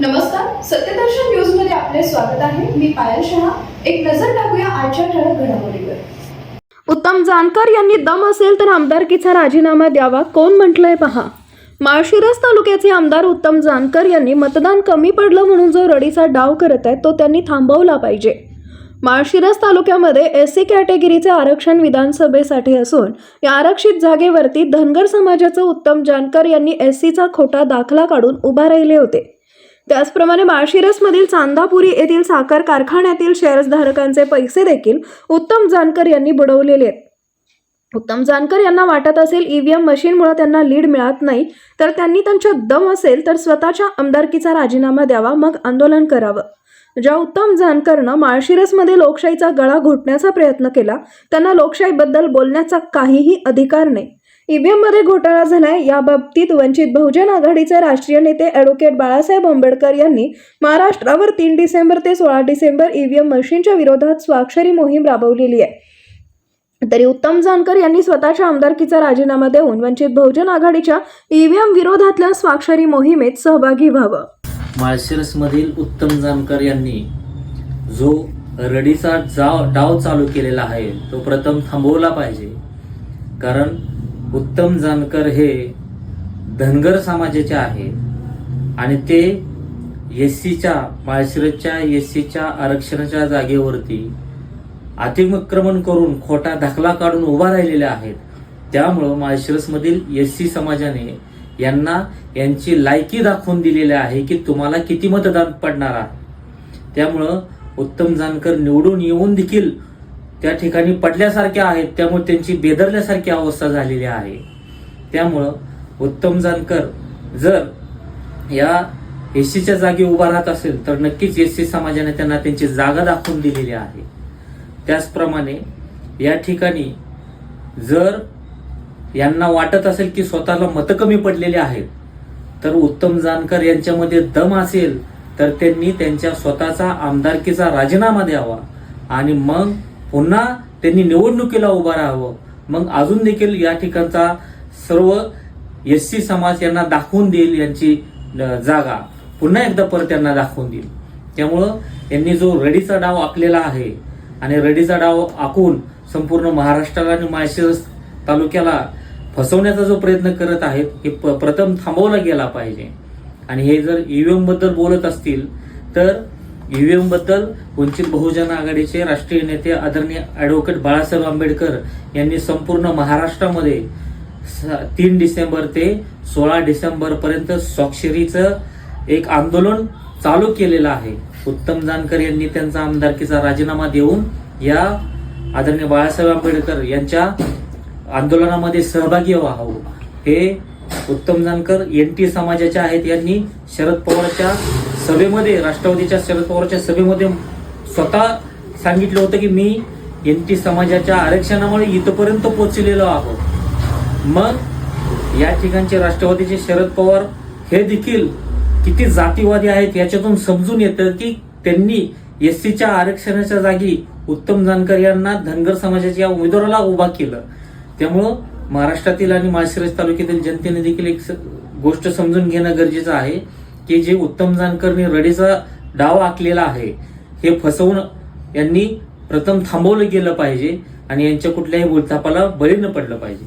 नमस्कार सत्यदर्शन न्यूजमध्ये आपले स्वागत आहे. मी पायल शहा. एक नजर टाकूया आजच्या ठळक घडामोडीवर. उत्तम जानकर यांनी दम असेल तर आमदारकीचा राजीनामा द्यावा कोण म्हटलंय पहा. माळशिरस तालुक्याचे आमदार उत्तम जानकर यांनी मतदान कमी पडलं म्हणून जो रडीचा डाव करत आहे तो त्यांनी थांबवला पाहिजे. माळशिरस तालुक्यामध्ये एस सी कॅटेगरीचे आरक्षण विधानसभेसाठी असून या आरक्षित जागेवरती धनगर समाजाचं उत्तम जानकर यांनी एस सीचा खोटा दाखला काढून उभा राहिले होते. त्याचप्रमाणे माळशिरसमधील चांदापुरी येथील साखर कारखान्यातील शेअर्सधारकांचे पैसे देखील उत्तम जानकर यांनी बुडवलेले आहेत. उत्तम जानकर यांना वाटत असेल ईव्हीएम मशीनमुळे त्यांना लीड मिळत नाही तर त्यांनी त्यांच्या दम असेल तर स्वतःच्या आमदारकीचा राजीनामा द्यावा मग आंदोलन करावं. ज्या उत्तम जानकरनं माळशिरसमध्ये लोकशाहीचा गळा घोटण्याचा प्रयत्न केला त्यांना लोकशाहीबद्दल बोलण्याचा काहीही अधिकार नाही. ईव्हीएममध्ये घोटाळा झालाय. या बाबतीत वंचित बहुजन आघाडीचे राष्ट्रीय नेते ॲडव्होकेट बाळासाहेब आंबेडकर यांनी महाराष्ट्रावर तीन डिसेंबर ते सोळा डिसेंबर ईव्हीएम मशीनच्या विरोधात स्वाक्षरी मोहीम राबवलेली आहे. तरी उत्तम जानकर यांनी स्वतःच्या आमदारकीचा राजीनामा देऊन वंचित बहुजन आघाडीच्या ईव्हीएम विरोधातल्या स्वाक्षरी मोहिमेत सहभागी व्हावं. माळशिरसमधील उत्तम जानकर यांनी जो रडीचा जाव डाव चालू केलेला आहे तो प्रथम थांबवला पाहिजे. कारण उत्तम जानकर हे धनगर समाजाचे आहे आणि ते एस सीच्या माळशिरसच्या एस सीच्या आरक्षणाच्या जागेवरती अतिक्रमण करून खोटा दाखला काढून उभा राहिलेल्या आहेत. त्यामुळं माळशिरसमधील एस सी समाजाने यांना यांची लायकी दाखवून दिलेली आहे की तुम्हाला किती मतदान पडणार आहे. त्यामुळं उत्तम जानकर निवडून येऊन देखील त्या ठिकाणी पडल्यासारख्या आहेत त्यामुळे त्यांची बेदरल्यासारखी अवस्था झालेली आहे. त्यामुळं उत्तम जानकर जर या एस सीच्या जागी उभा राहत असेल तर नक्कीच एस सी समाजाने त्यांना त्यांची जागा दाखवून दिलेली आहे. त्याचप्रमाणे या ठिकाणी जर यांना वाटत असेल की स्वतःला मतं कमी पडलेली आहेत तर उत्तम जानकर यांच्यामध्ये दम असेल तर त्यांनी त्यांच्या स्वतःचा आमदारकीचा राजीनामा द्यावा आणि मग पुन्हा त्यांनी निवडणुकीला उभं राहावं. मग अजून देखील या ठिकाणचा सर्व एस सी समाज यांना दाखवून देईल यांची जागा. पुन्हा एकदा परत यांना दाखवून देईल. त्यामुळं यांनी जो रडीचा डाव आखलेला आहे आणि रडीचा डाव आखून संपूर्ण महाराष्ट्राला आणि माळशिरस तालुक्याला फसवण्याचा जो प्रयत्न करत आहेत हे प- प्रथम थांबवला गेला पाहिजे. आणि हे जर ईव्हीएमबद्दल बोलत असतील तर ईव्हीएमबद्दल वंचित बहुजन आघाडीचे राष्ट्रीय नेते आदरणीय ॲडव्होकेट बाळासाहेब आंबेडकर यांनी संपूर्ण महाराष्ट्रामध्ये स- तीन डिसेंबर ते सोळा डिसेंबर पर्यंत स्वाक्षरीचं एक आंदोलन चालू केलेलं आहे. उत्तम जानकर यांनी त्यांचा आमदारकीचा राजीनामा देऊन या आदरणीय बाळासाहेब आंबेडकर यांच्या आंदोलनामध्ये सहभागी व्हावं. हे उत्तम जानकर एन टी समाजाचे आहेत यांनी शरद पवारच्या सभेमध्ये राष्ट्रवादीच्या शरद पवारच्या सभेमध्ये स्वतः सांगितलं होतं की मी एन टी समाजाच्या आरक्षणामुळे इथपर्यंत पोहोचलेलो आहोत. मग या ठिकाणचे राष्ट्रवादीचे शरद पवार हे देखील किती जातीवादी आहेत याच्यातून समजून येतं की त्यांनी एस सीच्या आरक्षणाच्या जागी उत्तम जानकर यांना धनगर समाजाच्या उमेदवाराला उभा केलं. त्यामुळं महाराष्ट्रातील आणि माळशिरस तालुक्यातील जनतेने देखील एक गोष्ट समजून घेणं गरजेचं आहे की जे उत्तम जानकरने रडेचा डाव आखलेला आहे हे फसवून यांनी प्रथम थांबवलं गेलं पाहिजे आणि यांच्या कुठल्याही बोलतापाला बळी न पडलं पाहिजे.